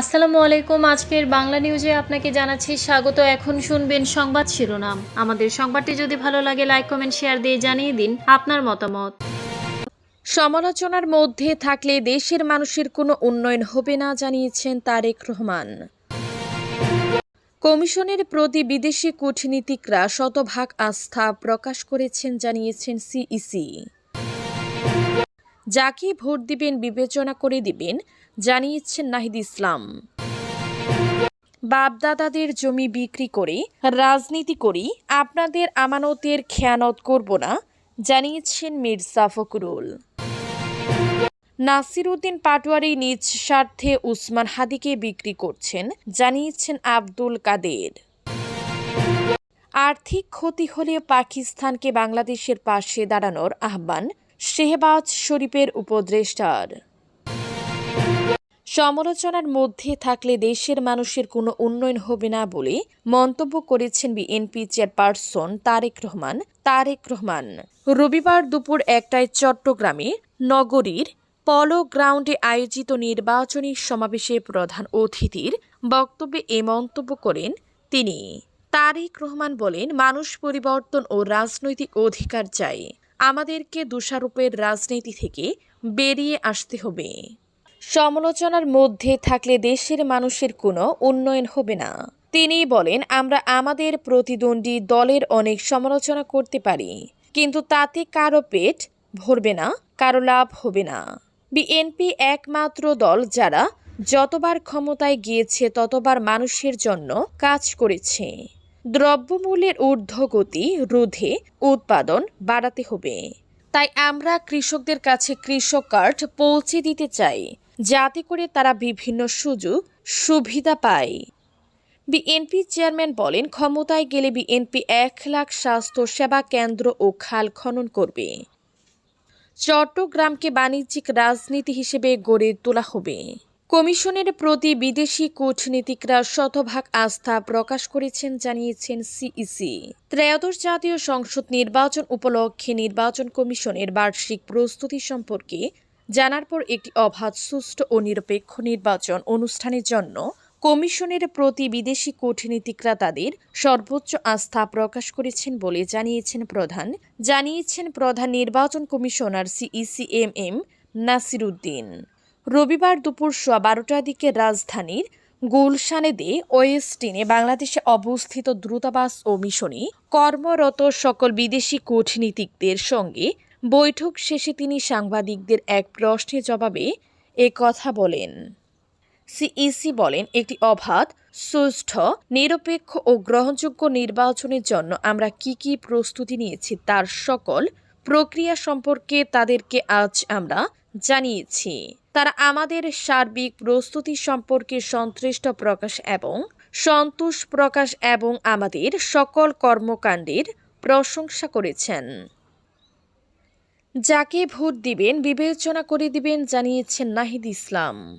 আসসালামু আলাইকুম। আজকের বাংলা নিউজে আপনাকে জানাচ্ছি স্বাগত। এখন শুনবেন সংবাদ শিরোনাম। আমাদের সংবাদটি যদি ভালো লাগে, লাইক, কমেন্ট, শেয়ার দিয়ে জানিয়ে দিন আপনার মতামত। সমালোচনার মধ্যে থাকলে দেশের মানুষের কোনো উন্নয়ন হবে না, জানিয়েছেন তারেক রহমান। কমিশনের প্রতি বিদেশি কূটনীতিকরা শতভাগ আস্থা প্রকাশ করেছেন, জানিয়েছেন সিইসি। যাকে ভোট দিবেন, বিবেচনা করে দিবেন, জানিয়েছেন নাহিদ ইসলাম। বাপদাদাদের জমি বিক্রি করে, রাজনীতি করি, আপনাদের আমানতের খেয়ানত করব না, জানিয়েছেন মির্জা ফখরুল। নাসিরউদ্দিন পাটোয়ারি নিজ স্বার্থে উসমান হাদিকে বিক্রি করছেন, জানিয়েছেন আব্দুল কাদের। আর্থিক ক্ষতি হলে পাকিস্তানকে বাংলাদেশের পাশে দাঁড়ানোর আহ্বান শেহবাজ শরীফের উপদেষ্টার। সমালোচনার মধ্যে থাকলে দেশের মানুষের কোনো উন্নয়ন হবে না বলে মন্তব্য করেছেন বিএনপি চেয়ারপারসন তারেক রহমান। তারেক রহমান, রবিবার দুপুর একটায় চট্টগ্রামে নগরীর পলো গ্রাউন্ডে আয়োজিত নির্বাচনী সমাবেশে প্রধান অতিথির বক্তব্যে এ মন্তব্য করেন তিনি। তারেক রহমান বলেন, মানুষ পরিবর্তন ও রাজনৈতিক অধিকার চাই। আমাদেরকে দোষারোপের রাজনীতি থেকে বেরিয়ে আসতে হবে। সমালোচনার মধ্যে থাকলে দেশের মানুষের কোনো উন্নয়ন হবে না। তিনি বলেন, আমরা আমাদের প্রতিদ্বন্দ্বী দলের অনেক সমালোচনা করতে পারি, কিন্তু তাতে কারও পেট ভরবে না, কারও লাভ হবে না। বিএনপি একমাত্র দল যারা যতবার ক্ষমতায় গিয়েছে, ততবার মানুষের জন্য কাজ করেছে। দ্রব্যমূল্যের ঊর্ধ্বগতি, রোধে উৎপাদন বাড়াতে হবে। তাই আমরা কৃষকদের কাছে কৃষক কার্ড পৌঁছে দিতে চাই, যাতে করে তারা বিভিন্ন সুযোগ, সুবিধা পায়। বিএনপি চেয়ারম্যান বলেন, ক্ষমতায় গেলে বিএনপি এক লাখ স্বাস্থ্য সেবা কেন্দ্র ও খাল খনন করবে। চট্টগ্রামকে বাণিজ্যিক রাজনীতি হিসেবে গড়ে তোলা হবে। কমিশনের প্রতি বিদেশি কূটনীতিকরা শতভাগ আস্থা প্রকাশ করেছেন, জানিয়েছেন সিইসি। ত্রয়োদশ জাতীয় সংসদ নির্বাচন উপলক্ষে নির্বাচন কমিশনের বার্ষিক প্রস্তুতি সম্পর্কে জানার পর একটি অবাধ, সুষ্ঠু ও নিরপেক্ষ নির্বাচন অনুষ্ঠানের জন্য কমিশনের প্রতি বিদেশি কূটনীতিকরা তাদের সর্বোচ্চ আস্থা প্রকাশ করেছেন বলে জানিয়েছেন প্রধান। জানিয়েছেন প্রধান নির্বাচন commissioner CEC M M Nasiruddin. রবিবার দুপুর সোয়া বারোটার দিকে রাজধানীর গুলশানেদে ওয়েস্টিনে বাংলাদেশে অবস্থিত দূতাবাস ও মিশনে কর্মরত সকল বিদেশি কূটনীতিকদের সঙ্গে বৈঠক শেষে তিনি সাংবাদিকদের এক প্রশ্নের জবাবে এ কথা বলেন। সিইসি বলেন, একটি অবাধ, সুষ্ঠু, নিরপেক্ষ ও গ্রহণযোগ্য নির্বাচনের জন্য আমরা কি কি প্রস্তুতি নিয়েছি তার সকল প্রক্রিয়া সম্পর্কে তাদেরকে আজ আমরা জানিয়েছি। তারা আমাদের সার্বিক প্রস্তুতি সম্পর্কে সন্তুষ্ট প্রকাশ এবং সন্তোষ প্রকাশ এবং আমাদের সকল কর্মকাণ্ডের প্রশংসা করেছেন। যাকে ভোট দিবেন, বিবেচনা করে দিবেন জানিয়েছেন নাহিদ ইসলাম।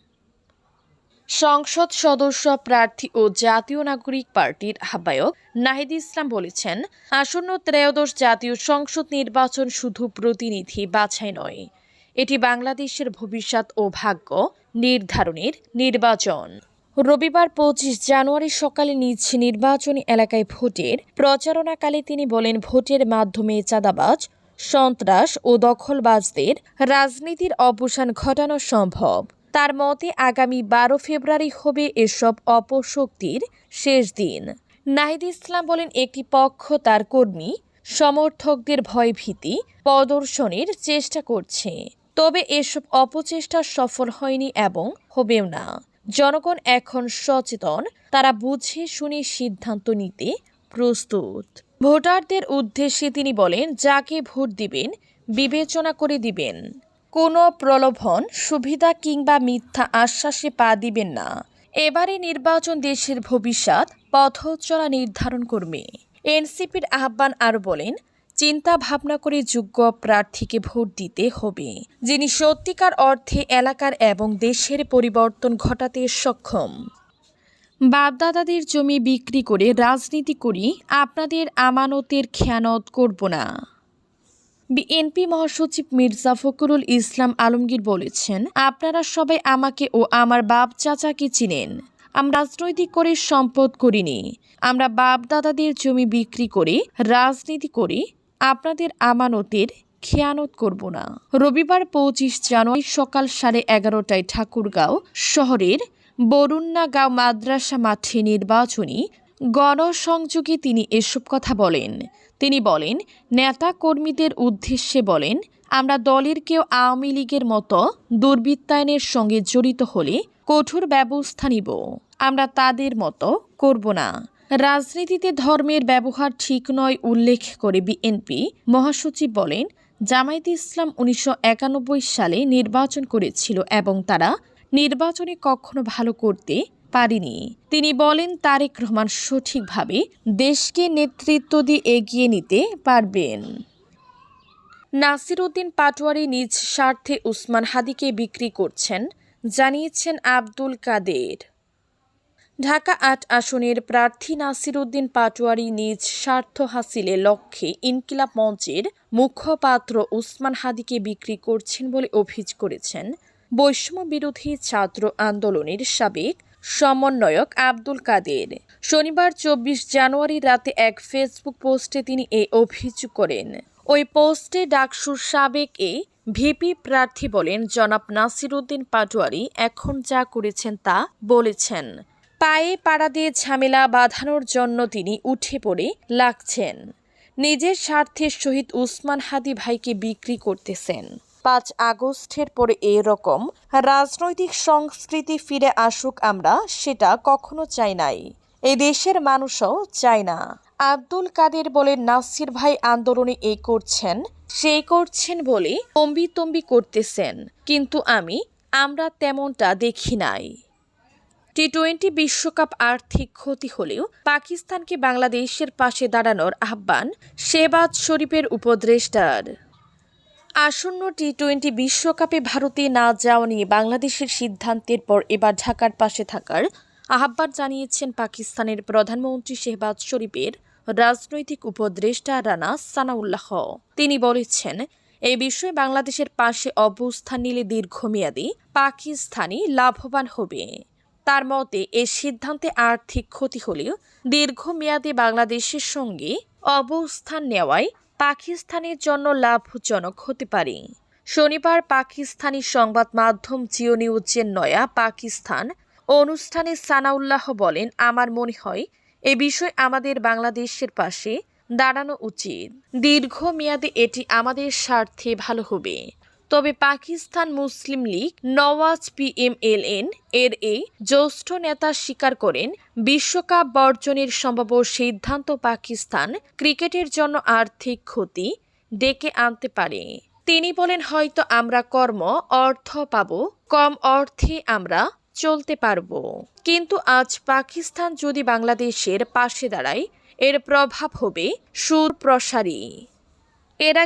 সংসদ সদস্য, প্রার্থী ও জাতীয় নাগরিক পার্টির আহ্বায়ক নাহিদ ইসলাম বলেছেন, আসন্ন ত্রয়োদশ জাতীয় সংসদ নির্বাচন শুধু প্রতিনিধি বাছাই নয় এটি বাংলাদেশের ভবিষ্যৎ ও ভাগ্য নির্ধারণের নির্বাচন। রবিবার পঁচিশ জানুয়ারি সকালে নিজ নির্বাচনী এলাকায় ভোটের প্রচারণাকালে তিনি বলেন, ভোটের মাধ্যমে চাঁদাবাজ, সন্ত্রাস ও দখলবাজদের রাজনীতির অবসান ঘটানো সম্ভব। তার মতে, আগামী বারো ফেব্রুয়ারি হবে এসব অপশক্তির শেষ দিন। নাহিদ ইসলাম বলেন, একটি পক্ষ তার কর্মী, সমর্থকদের ভয়ভীতি প্রদর্শনের চেষ্টা করছে। তবে এসব অপচেষ্টা সফল হয়নি এবং হবেও না। জনগণ এখন সচেতন, তারা বুঝে শুনে সিদ্ধান্ত নিতে প্রস্তুত। ভোটারদের উদ্দেশ্যে তিনি বলেন, যাকে ভোট দিবেন, বিবেচনা করে দিবেন। কোনো প্রলোভন, সুবিধা কিংবা মিথ্যা আশ্বাসে পা দিবেন না। এবারে নির্বাচন দেশের ভবিষ্যৎ, পথচলা নির্ধারণ করবে এনসিপির আহ্বান আরও বলেন চিন্তা ভাবনা করে যোগ্য প্রার্থীকে ভোট দিতে হবে, যিনি সত্যিকার অর্থে এলাকার এবং দেশের পরিবর্তন ঘটাতে সক্ষম। বাপদাদাদের জমি বিক্রি করে রাজনীতি করি, আপনাদের আমানতের খেয়ানত করব না। বিএনপি মহাসচিব মির্জা ফখরুল ইসলাম আলমগীর বলেছেন, আপনারা সবাই আমাকে ও আমার বাপ চাচাকে চিনেন। আমরা রাজনৈতিক করে সম্পদ করিনি। আমরা বাপদাদাদের জমি বিক্রি করে, রাজনীতি করে আপনাদের আমানতের খেয়ানত করব না। রবিবার পঁচিশ জানুয়ারি সকাল সাড়ে এগারোটায় ঠাকুরগাঁও শহরের বরুণাগাঁও মাদ্রাসা মাঠে নির্বাচনী গণসংযোগে তিনি এসব কথা বলেন। তিনি বলেন নেতা কর্মীদের উদ্দেশ্যে বলেন, আমরা দলের কেউ আওয়ামী লীগের মতো দুর্বৃত্তায়নের সঙ্গে জড়িত হলে কঠোর ব্যবস্থা নিব। আমরা তাদের মতো করব না। রাজনীতিতে ধর্মের ব্যবহার ঠিক নয় উল্লেখ করে বিএনপি। মহাসচিব বলেন, জামায়াত ইসলাম উনিশশো একানব্বই সালে নির্বাচন করেছিল এবং তারা নির্বাচনে কখনো ভালো করতে পারেনি। তিনি বলেন, তারেক রহমান সঠিকভাবে দেশকে নেতৃত্ব দিয়ে এগিয়ে নিতে পারবেন। নাসির উদ্দিন পাটোয়ারি নিজ স্বার্থে উসমান হাদিকে বিক্রি করছেন, জানিয়েছেন আব্দুল কাদের। ঢাকা আট আসনের প্রার্থী নাসির উদ্দিন পাটোয়ারি নিজ স্বার্থ হাসিলের লক্ষ্যে ইনকিলাব মঞ্চের মুখপাত্র উসমান হাদিকে বিক্রি করছেন বলে অভিযোগ করেছেন বৈষম্য বিরোধী ছাত্র আন্দোলনের সাবেক সমন্বয়ক আব্দুল কাদের। শনিবার চব্বিশ জানুয়ারি রাতে এক ফেসবুক পোস্টে তিনি এই অভিযোগ করেন। ওই পোস্টে ডাকসুর সাবেক এ ভিপি প্রার্থী বলেন, জনাব নাসির উদ্দিন পাটোয়ারি এখন যা করেছেন তা বলেছেন। পায়ে পাড়া দিয়ে ঝামেলা বাঁধানোর জন্য তিনি উঠে পড়ে লাগছেন। নিজের স্বার্থের সহিত উসমান হাদি ভাইকে বিক্রি করতেছেন। পাঁচ আগস্টের পরে এরকম রাজনৈতিক সংস্কৃতি ফিরে আসুক আমরা, সেটা কখনো চাই নাই। এ দেশের মানুষও চায় না। আব্দুল কাদের বলে নাসির ভাই আন্দোলনে এ করছেন সেই করছেন বলে তম্বি তম্বি করতেছেন, কিন্তু আমি, আমরা তেমনটা দেখি নাই। টি টোয়েন্টি বিশ্বকাপ আর্থিক ক্ষতি হলেও পাকিস্তানকে বাংলাদেশের পাশে দাঁড়ানোর আহ্বান শেবাজ শরীফের উপদেষ্টার। আসন্ন টি টোয়েন্টি বিশ্বকাপে ভারতে না যাওয়া নিয়ে বাংলাদেশের সিদ্ধান্তের পর এবার ঢাকার পাশে থাকার আহ্বান জানিয়েছেন পাকিস্তানের প্রধানমন্ত্রী শেহবাজ শরীফের রাজনৈতিক উপদেষ্টা রানা সানাউল্লাহ। তিনি বলেছেন এই বিষয়ে বাংলাদেশের পাশে অবস্থান নিলে দীর্ঘমেয়াদী পাকিস্তানি লাভবান হবে। তার মতে, এ সিদ্ধান্তে আর্থিক ক্ষতি হলেও দীর্ঘমেয়াদী বাংলাদেশের সঙ্গে অবস্থান নেওয়ায় পাকিস্তানের জন্য লাভজনক হতে পারে। শনিবার পাকিস্তানি সংবাদ মাধ্যম জিও নিউজের নয়া পাকিস্তান অনুষ্ঠানে সানাউল্লাহ বলেন, আমার মনে হয় এ বিষয়ে আমাদের বাংলাদেশের পাশে দাঁড়ানো উচিত। দীর্ঘমেয়াদে এটি আমাদের স্বার্থে ভালো হবে। তবে পাকিস্তান মুসলিম লীগ নওয়াজ পিএমএলএন এর এই জ্যেষ্ঠ নেতা স্বীকার করেন, বিশ্বকাপ বর্জনের সম্ভাব্য সিদ্ধান্ত পাকিস্তান ক্রিকেটের জন্য আর্থিক ক্ষতি ডেকে আনতে পারে। তিনি বলেন, হয়তো আমরা কর্ম, অর্থ পাব, কম অর্থে আমরা চলতে পারব। কিন্তু আজ পাকিস্তান যদি বাংলাদেশের পাশে দাঁড়ায়, এর প্রভাব হবে সুর প্রসারী